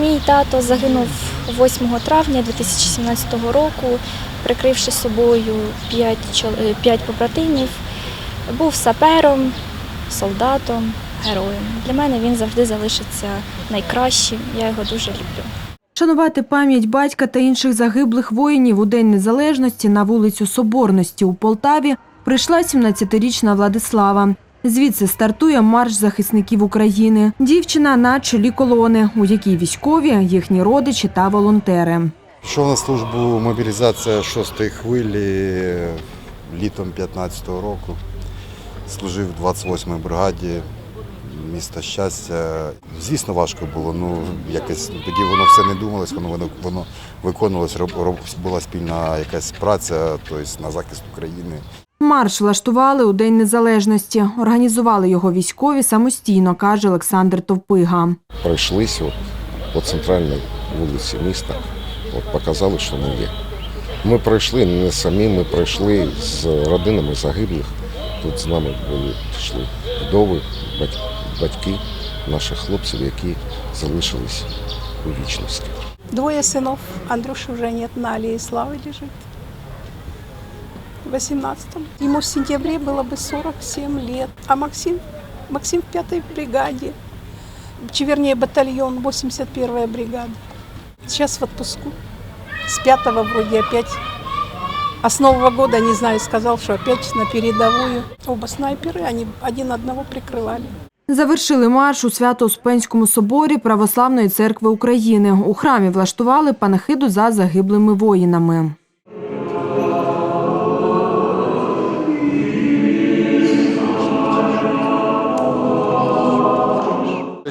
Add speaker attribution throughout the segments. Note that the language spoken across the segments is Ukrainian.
Speaker 1: Мій тато загинув 8 травня 2017 року, прикривши собою 5, 5 побратимів. Був сапером, солдатом, героєм. Для мене він завжди залишиться найкращим. Я його дуже люблю.
Speaker 2: Шанувати пам'ять батька та інших загиблих воїнів у День Незалежності на вулицю Соборності у Полтаві прийшла 17-річна Владислава. Звідси стартує марш захисників України. Дівчина на чолі колони, у якій військові, їхні родичі та волонтери.
Speaker 3: Пішов на службу мобілізація шостої хвилі літом 15-го року. Служив в 28-й бригаді міста щастя. Звісно, важко було. Ну якось тоді воно все не думалось, воно воно, воно виконувалось, роб, була спільна якась праця, тобто на захист України.
Speaker 2: Марш влаштували у День Незалежності. Організували його військові самостійно, каже Олександр Товпига.
Speaker 4: пройшлись от, по центральній вулиці міста, от, показали, що ми є. Ми пройшли не самі, ми пройшли з родинами загиблих. Тут з нами були йшли вдови, батьки наших хлопців, які залишились у вічності.
Speaker 5: Двое сынов. Андрюши уже нет, на аллее славы лежит. В 18-м. Ему в сентябре было бы 47 лет. А Максим? Максим в пятой бригаде. Чи, Вернее, батальон, 81-я бригада. Сейчас в отпуску. С пятого вроде опять. А с Нового года, не знаю, сказал, что опять на передовую. Оба снайперы, они один одного прикрывали.
Speaker 2: Завершили марш у Свято-Успенському соборі Православної церкви України. У храмі влаштували панахиду за загиблими воїнами.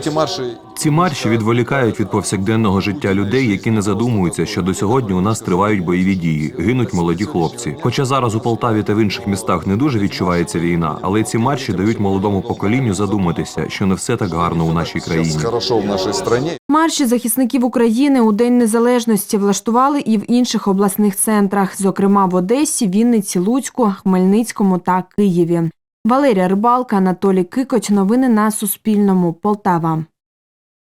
Speaker 3: Ці марші
Speaker 6: Ці марші відволікають від повсякденного життя людей, які не задумуються, що до сьогодні у нас тривають бойові дії, гинуть молоді хлопці. Хоча зараз у Полтаві та в інших містах не дуже відчувається війна, але ці марші дають молодому поколінню задуматися, що не все так гарно у
Speaker 3: нашій країні.
Speaker 2: Марші захисників України у День Незалежності влаштували і в інших обласних центрах, зокрема в Одесі, Вінниці, Луцьку, Хмельницькому та Києві. Валерія Рибалка, Анатолій Кикоч. Новини на Суспільному. Полтава.